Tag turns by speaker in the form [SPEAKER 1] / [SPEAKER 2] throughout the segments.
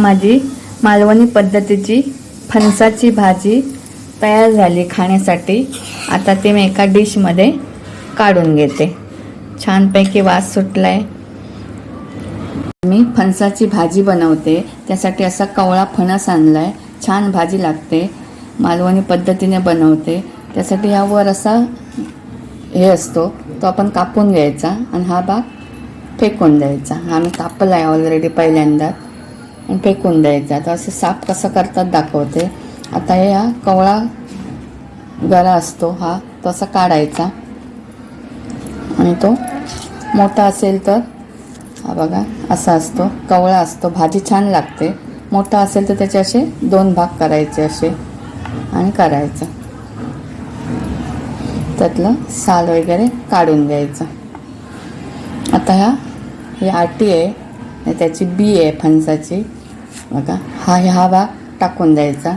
[SPEAKER 1] माझी मालवणी पद्धतीची फणसाची भाजी तयार झाली खाण्यासाठी. आता ते मी एका डिशमध्ये काढून घेते. छानपैकी वास सुटला आहे मी फणसाची भाजी बनवते. त्यासाठी असा कवळा फणस आणलाय. छान भाजी लागते. मालवणी पद्धतीने बनवते. त्यासाठी ह्यावर असा हे असतो. तो आपण कापून घ्यायचा आणि हा भाग फेकून द्यायचा. हा मी कापला आहे ऑलरेडी पहिल्यांदा. फेकून द्यायचा. आता असं साफ कसं करतात दाखवते. आता हे हा कवळा गरा असतो हा तसा काढायचा. आणि तो मोठा असेल तर हा बघा असा असतो कवळा असतो भाजी छान लागते. मोठा असेल तर त्याचे असे दोन भाग करायचे असे आणि करायचं. त्यातलं साल वगैरे काढून घ्यायचं. आता ह्या ही आटी आहे त्याची बी आहे फणसाची. बघा. हा हा भाग टाकून द्यायचा.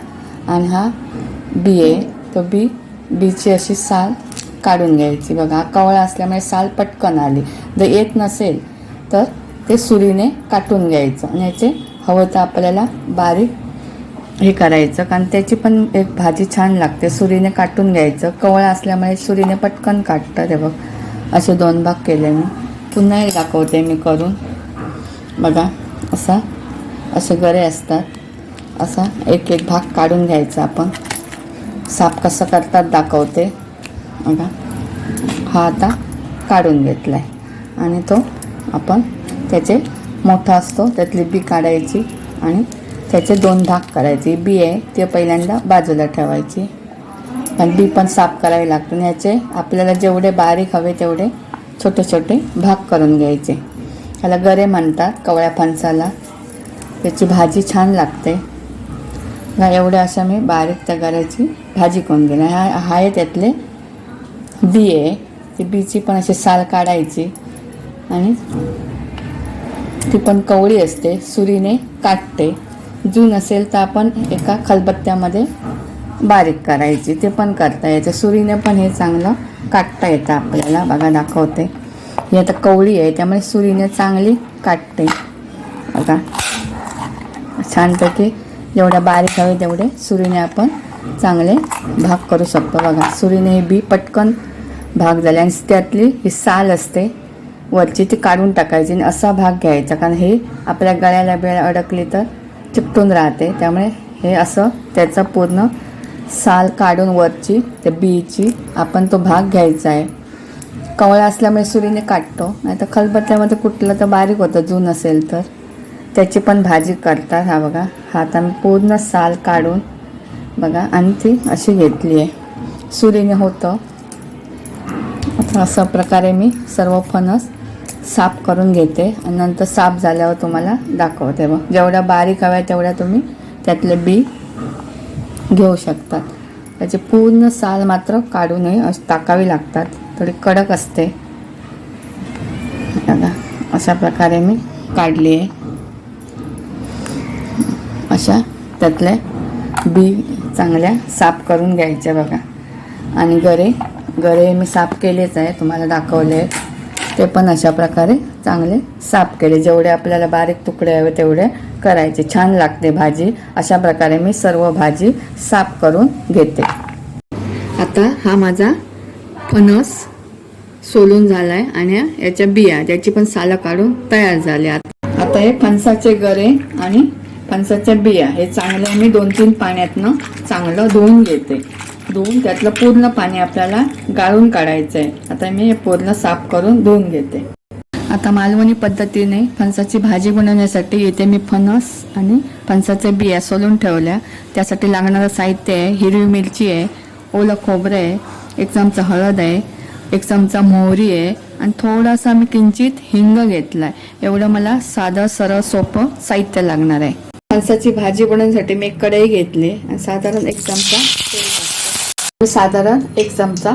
[SPEAKER 1] आणि हा बी आहे. तो बी बीची अशी साल काढून घ्यायची. बघा हा कवळा असल्यामुळे साल पटकन आली. जर येत नसेल तर ते सुरीने काटून घ्यायचं. आणि याचे हवं तर आपल्याला बारीक हे करायचं. कारण त्याची पण एक भाजी छान लागते. सुरीने काटून घ्यायचं. कवळा असल्यामुळे सुरीने पटकन काटतं ते बघ. असे दोन भाग केले मी. पुन्हा हे दाखवते मी करून. बघा असा असे गरे असतात. असा एक एक भाग काढून घ्यायचा आपण. साफ कसं करतात दाखवते. बघा. हा आता काढून घेतला आहे आणि तो आपण त्याचे मोठा असतो त्यातली बी काढायची आणि त्याचे दोन भाग करायचे. बी आहे ते पहिल्यांदा बाजूला ठेवायची. पण बी पण साफ करावी लागतो आणि याचे आपल्याला जेवढे बारीक हवे तेवढे छोटे छोटे भाग करून घ्यायचे. त्याला गरे म्हणतात कवळ्या फणसाला. त्याची भाजी छान लागते. ह्या एवढ्या अशा मी बारीक तगाराची भाजी करून घेणार. हा हा आहे त्यातले बी आहे ती बीची पण अशी साल काढायची. आणि ती पण कवळी असते सुरीने काटते. जून असेल तर आपण एका खलबत्त्यामध्ये बारीक करायची. ते पण करता येते. सुरीने पण हे चांगलं काटता येतं आपल्याला. बघा दाखवते. ही आता कवळी आहे त्यामुळे सुरीने चांगली काटते. बघा छानपैकी जेवढ्या बारीक हवे तेवढे सुरीने आपण चांगले भाग करू शकतो. बघा सुरीने ही बी पटकन भाग झाले आणि त्यातली ही साल असते वरची ती काढून टाकायची आणि असा भाग घ्यायचा. कारण हे आपल्या गळ्याला बेळ अडकली तर चिपटून राहते. त्यामुळे हे असं त्याचा पूर्ण साल काढून वरची त्या बीची आपण तो भाग घ्यायचा आहे. कवळा असल्यामुळे सुरीने काटतो नाही तर खलबत्त्यामध्ये कुठलं तर बारीक होतं जून असेल तर. त्याची पण भाजी करतात हा बघा. हा मी पूर्ण साल काढून बघा आणि ती अशी घेतली आहे. सुरीने होतं. असं अशा प्रकारे मी सर्व फणस साफ करून घेते. आणि नंतर साफ झाल्यावर तुम्हाला दाखवते बघ. जेवढ्या बारीक हव्या तेवढ्या तुम्ही त्यातले बी घेऊ शकतात. त्याचे पूर्ण साल मात्र काढू नये अशी टाकावी लागतात. थोडी कडक असते. बघा अशा प्रकारे मी काढली आहे. अशा त्यातल्या बी चांगल्या साफ करून घ्यायच्या बघा. आणि गरे गरे मी साफ केलेच आहे तुम्हाला दाखवले ते पण अशा प्रकारे चांगले साफ केले. जेवढे आपल्याला बारीक तुकडे हवे तेवढे करायचे. छान लागते भाजी. अशा प्रकारे मी सर्व भाजी साफ करून घेते. आता हा माझा फणस सोलून झाला आहे आणि याच्या बिया त्याची पण सालं काढून तयार झाल्या आता हे फणसाचे गरे आणि फणसाच्या बिया हे चांगलं मी दोन तीन पाण्यातनं चांगलं धुवून घेते. धुवून त्यातलं पूर्ण पाणी आपल्याला गाळून काढायचं आहे आता मी हे पूर्ण साफ करून धुवून घेते. आता मालवणी पद्धतीने फणसाची भाजी बनवण्यासाठी इथे मी फणस आणि फणसाच्या बिया सोलून ठेवल्या. त्यासाठी लागणारं साहित्य आहे हिरवी मिरची आहे ओलं खोबरं आहे एक चमचा हळद आहे एक चमचा मोहरी आहे आणि थोडासा मी किंचित हिंग घेतला आहे एवढं मला साधं सरळ सोपं साहित्य लागणार आहे. फणसाची भाजी बनवण्यासाठी मी एक कढई घेतली. आणि साधारण एक चमचा तेल साधारण एक चमचा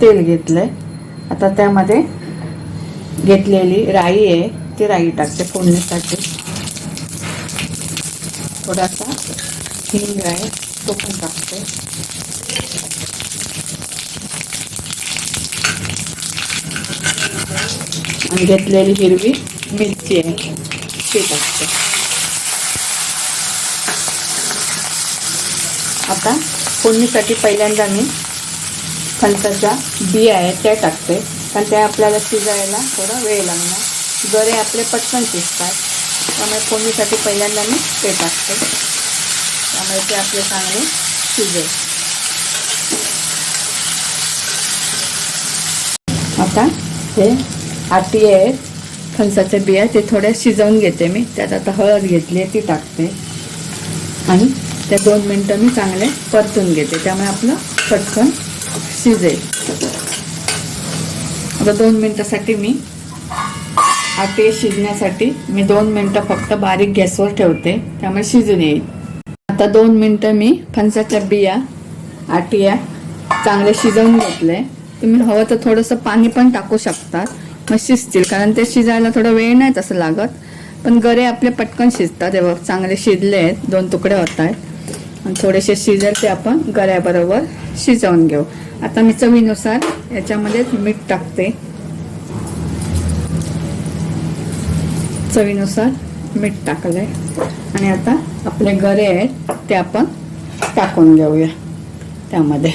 [SPEAKER 1] तेल घेतलंय. आता त्यामध्ये घेतलेली राई आहे ती राई टाकते फोडणीसाठी. थोडासा हिंग आहे तो पण टाकते. आणि घेतलेली हिरवी मिरची आहे ती टाकते. आता फोडणीसाठी पहिल्यांदा मी फणसाच्या बिया आहेत त्या टाकते. कारण त्या आपल्याला शिजायला थोडा वेळ लागणार. गरे आपले पटकन शिजतात. त्यामुळे फोडणीसाठी पहिल्यांदा मी ते टाकते. त्यामुळे ते आपले चांगले शिजेल. आता हे आटी आहेत फणसाच्या बिया ते थोड्या शिजवून घेते मी. त्यात आता हळद घेतली आहे ती टाकते. आणि त्या दोन मिनटं मी चांगले परतून घेते. त्यामुळे आपलं पटकन शिजेल. आता दोन मिनटासाठी मी आटे शिजण्यासाठी मी दोन मिनटं फक्त बारीक गॅसवर ठेवते. त्यामुळे शिजून येईल. आता दोन मिनटं मी फणसाच्या बिया आटिया चांगले शिजवून घेतले. तुम्ही हवं तर थोडंसं पाणी पण टाकू शकतात. मग शिजतील कारण ते शिजायला थोडा वेळ नाही तसं लागत. पण गरे आपले पटकन शिजतात. चांगले शिजले आहेत दोन तुकडे होत आहेत. आणि थोडेसे शिजेल ते आपण गऱ्याबरोबर शिजवून घेऊ. आता मी चवीनुसार याच्यामध्ये मीठ टाकते. चवीनुसार मीठ टाकलंय. आणि आता आपले गरे आहेत ते आपण टाकून घेऊया त्यामध्ये.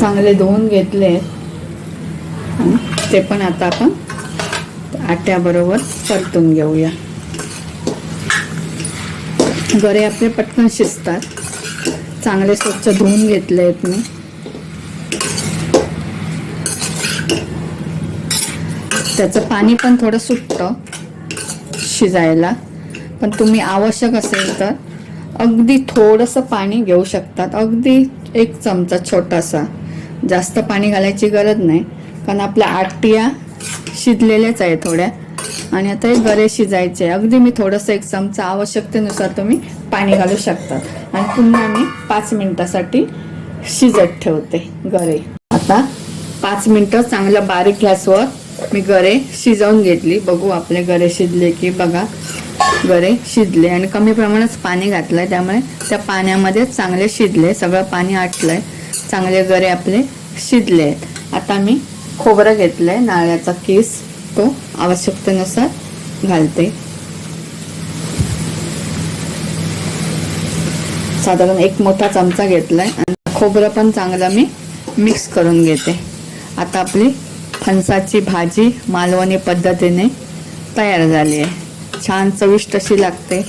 [SPEAKER 1] चांगले धुवून घेतले आणि ते पण आता आपण आट्याबरोबर परतून घेऊया. गरे आपले पटकन शिजतात. चांगले स्वच्छ धुवून घेतले आहेत मी. त्याचं पाणी पण थोडं सुटतं शिजायला. पण तुम्ही आवश्यक असेल तर अगदी थोडंसं पाणी घेऊ शकतात. अगदी एक चमचा छोटासा. जास्त पाणी घालायची गरज नाही. कारण आपल्या आटिया शिजलेल्याच आहे थोड्या. आणि आता हे गरे शिजायचे अगदी मी थोडंसं एक चमचा आवश्यकतेनुसार तुम्ही पाणी घालू शकतात आणि पुन्हा मी पाच मिनिटासाठी शिजत ठेवते गरे. आता पाच मिनटं चांगलं बारीक गॅसवर मी गरे शिजवून घेतली. बघू आपले गरे शिजले की बघा. गरे शिजले आणि कमी प्रमाणात पाणी घातलंय. त्यामुळे त्या पाण्यामध्ये चांगले शिजले. सगळं पाणी आटलंय. चांगले गरे आपले शिजले आहेत. आता मी खोबरं घेतलंय. नारळाचा किस तो आवश्यकतेनुसार घालते. साधारण एक मोठा चमचा घेतलाय आणि खोबरं पण चांगलं मी मिक्स करून घेते. आता आपली फणसाची भाजी मालवणी पद्धतीने तयार झाली आहे. छान चविष्ट अशी लागते.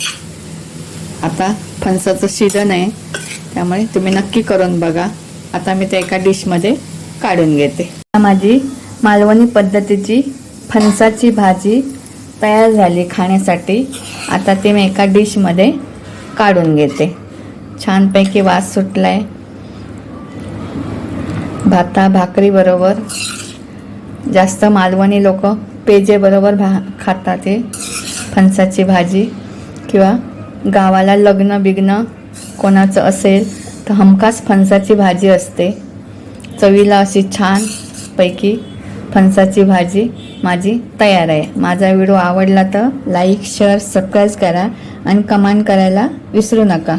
[SPEAKER 1] आता फणसाचं शिजन आहे. त्यामुळे तुम्ही नक्की करून बघा. आता मी ते एका डिशमध्ये काढून घेते. माझी मालवणी पद्धतीची फणसाची भाजी तयार झाली खाण्यासाठी. आता ते मी एका डिशमध्ये काढून घेते. छानपैकी वास सुटलाय. भाता भाकरीबरोबर जास्त मालवणी लोक पेजेबरोबर भा खातात ते फणसाची भाजी किंवा गावाला लग्न बिग्न कोणाचं असेल तर हमखास फणसाची भाजी असते. चवीला अशी छानपैकी फणसाची भाजी माझी तयार आहे. माझा व्हिडिओ आवडला तर लाईक शेअर सबस्क्राईब करा आणि कमेंट करायला विसरू नका.